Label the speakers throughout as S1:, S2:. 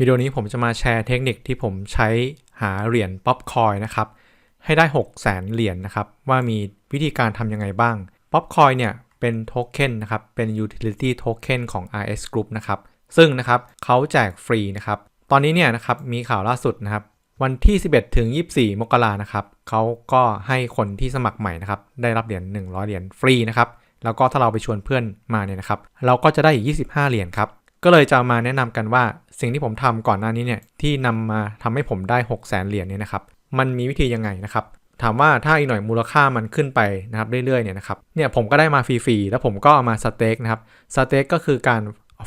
S1: วิดีโอนี้ผมจะมาแชร์เทคนิคที่ผมใช้หาเหรียญป๊อปคอยนะครับ ให้ได้ 6 0 0 0 0 0เหรียญนะครับ ว่ามีวิธีการทำยังไงบ้างป๊อปคอยเนี่ยเป็นโทเค็นนะครับ เป็น utility token ของ RS Group นะครับ ซึ่งนะครับเขาแจกฟรีนะครับ ตอนนี้เนี่ยนะครับมีข่าวล่าสุดนะครับ วันที่ 11 ถึง 24 มกรานะครับเขาก็ให้คนที่สมัครใหม่นะครับ ได้รับเหรียญ100 เหรียญฟรีนะครับ แล้วก็ถ้าเราไปชวนเพื่อนมาเนี่ยนะครับ เราก็จะได้อีก 25 เหรียญครับ ก็เลยจะมาแนะนำกันว่าสิ่งที่ผมทำก่อนหน้านี้เนี่ยที่นำมาทำให้ผมได้6 0 0 0 0 0เหรียญเนี่ยนะครับมันมีวิธียังไงนะครับถามว่าถ้าอีกหน่อยมูลค่ามันขึ้นไปนะครับเรื่อยๆเนี่ยนะครับเนี่ยผมก็ได้มาฟรีๆแล้วผมก็เอามาสเต็กนะครับสเต็กก็คือการ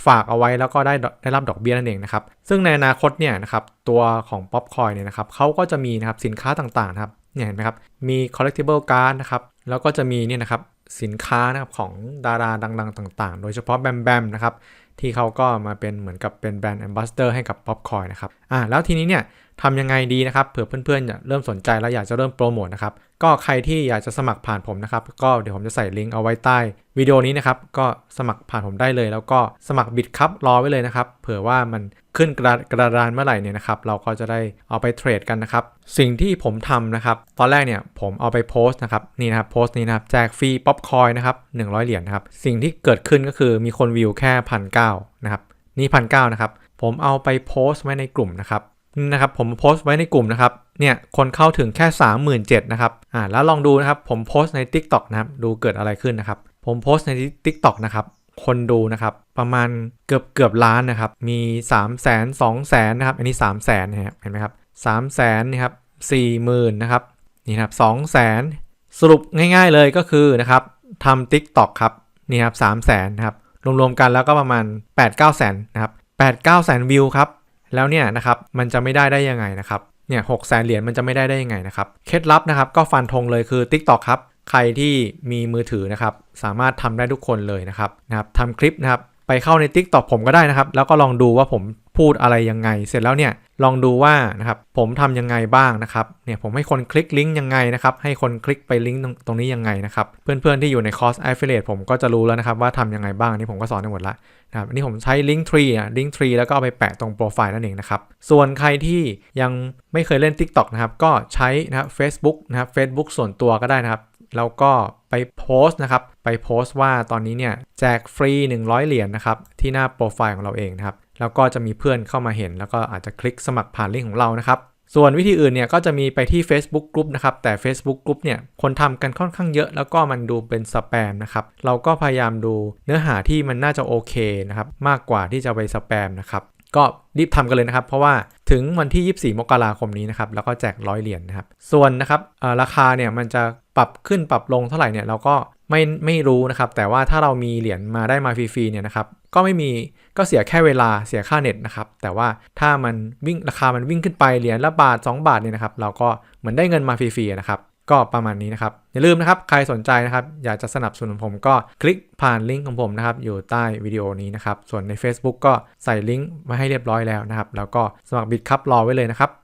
S1: ฝากเอาไว้แล้วก็ได้ได้รับดอกเบี้ยนั่นเองนะครับซึ่งในอนาคตเนี่ยนะครับตัวของป๊อปคอยเนี่ยนะครับเขาก็จะมีนะครับสินค้าต่างๆนะครับเนี่ยเห็นไหมครับมี collectible card นะครับแล้วก็จะมีเนี่ยนะครับสินค้านะครับของดาราดัง ๆ ต่าง ๆ โดยเฉพาะแบมแบมนะครับ ที่เขาก็มาเป็นเหมือนกับเป็นแบรนด์แอมบาสเตอร์ให้กับป๊อปคอยนะครับอ่าแล้วทีนี้เนี่ยทำยังไงดีนะครับเผื่อเพื่อนๆเริ่มสนใจแล้วอยากจะเริ่มโปรโมทนะครับก็ใครที่อยากจะสมัครผ่านผมนะครับ ก็เดี๋ยวผมจะใส่ลิงก์เอาไว้ใต้วิดีโอนี้นะครับก็สมัครผ่านผมได้เลย แล้วก็สมัครบิตครับรอไว้เลยนะครับเผื่อว่ามัน ขึ้นกระกระดานเมื่อไหร่เนี่ยนะครับเราก็จะได้เอาไปเทรดกันนะครับ สิ่งที่ผมทำนะครับ ตอนแรกเนี่ยผมเอาไปโพสต์นะครับนี่นะครับโพสต์นี้นะครับแจกฟรีป๊อปคอยนะครับ100 เหรียญนะครับ สิ่งที่เกิดขึ้นก็คือมีคนวิวแค่พันเนะครับนี่พันเนะครับผมเอาไปโพสต์ไว้ในกลุ่มนะครับนะครับผมโพสต์ไว้ในกลุ่มนะครับเนี่ยคนเข้าถึงแค่ 37,000นะครับอ่าแล้วลองดูนะครับผมโพสต์ใน TikTok นะครับดูเกิดอะไรขึ้นนะครับผมโพสต์ใน TikTok นะครับ คนดูนะครับ ประมาณเกือบเกือบล้านนะครับ มี3 0 0 0 0 0 2 0 0 0นะครับ อันนี้ 3 0 0 0 0 0นะครับเห็นไหมครับ3 0 0 0 0 0นะครับ40,000นะครับนี่ครับ2 0 0 0 0 0 สรุปง่ายๆเลยก็คือนะครับทำ TikTok ครับนี่ครับ3 0 0 0 0 0นะครับรวมๆกันแล้วก็ประมาณ 8 9 0 0 0 0นะครับ8 9 0 0 0 0วิวครับแล้วเนี่ยนะครับมันจะไม่ได้ได้ยังไงนะครับเนี่ยหกแสนเหรียญมันจะไม่ได้ได้ยังไงนะครับ เคล็ดลับนะครับก็ฟันธงเลยคือ TikTok ครับ ใครที่มีมือถือนะครับ สามารถทำได้ทุกคนเลยนะครับนะครับทำคลิปนะครับ ไปเข้าใน TikTok ผมก็ได้นะครับ แล้วก็ลองดูว่าผมพูดอะไรยังไง เสร็จแล้วเนี่ยลองดูว่านะครับผมทำยังไงบ้างนะครับเนี่ยผมให้คนคลิกลิงก์ยังไงนะครับให้คนคลิกไปลิงก์ตรงนี้ยังไงนะครับเพื่อนๆที่อยู่ในคอร์ส Affiliate ผมก็จะรู้แล้วนะครับว่าทำยังไงบ้างอันนี้ผมก็สอนได้หมดละนะครับอันนี้ผมใช้ลิงก์ทรีอะลิงก์ทรีแล้วก็เอาไปแปะตรงโปรไฟล์นั่นเองนะครับส่วนใครที่ยังไม่เคยเล่น TikTok นะครับก็ใช้นะครับ Facebook นะครับ Facebook ส่วนตัวก็ได้นะครับ แล้วก็ไปโพสต์นะครับ ไปโพสต์ว่าตอนนี้เนี่ยแจกฟรี 100 เหรียญนนะครับ ที่หน้าโปรไฟล์ของเราเองนะครับ แล้วก็จะมีเพื่อนเข้ามาเห็น แล้วก็อาจจะคลิกสมัครผ่านลิงก์ของเรานะครับส่วนวิธีอื่นเนี่ยก็จะมีไปที่ Facebook Group นะครับ แต่ Facebook Group เนี่ยคนทำกันค่อนข้างเยอะ แล้วก็มันดูเป็นสแปมนะครับ เราก็พยายามดูเนื้อหาที่มันน่าจะโอเคนะครับ มากกว่าที่จะไปสแปมนะครับ ก็รีบทำกันเลยนะครับ เพราะว่าถึงวันที่ 24 มกราคมนี้นะครับ แล้วก็แจกร้อยเหรียญนนะครับ ส่วนนะครับราคาเนี่ยมันจะปรับขึ้นปรับลงเท่าไหร่เนี่ยเราก็ไม่ไม่รู้นะครับ แต่ว่าถ้าเรามีเหรียญมาได้มาฟรีๆเนี่ยนะครับก็ไม่มีก็เสียแค่เวลาเสียค่าเน็ตนะครับ แต่ว่าถ้ามันวิ่งราคามันวิ่งขึ้นไปเหรียญละบาท 2 บาทเนี่ยนะครับ เราก็เหมือนได้เงินมาฟรีๆนะครับ ก็ประมาณนี้นะครับ อย่าลืมนะครับ ใครสนใจนะครับ อยากจะสนับสนุนผมก็คลิกผ่านลิงก์ของผมนะครับ อยู่ใต้วิดีโอนี้นะครับ ส่วนใน Facebook ก็ใส่ลิงก์มาให้เรียบร้อยแล้วนะครับ แล้วก็สมัครบิดคัพรอไว้เลยนะครับ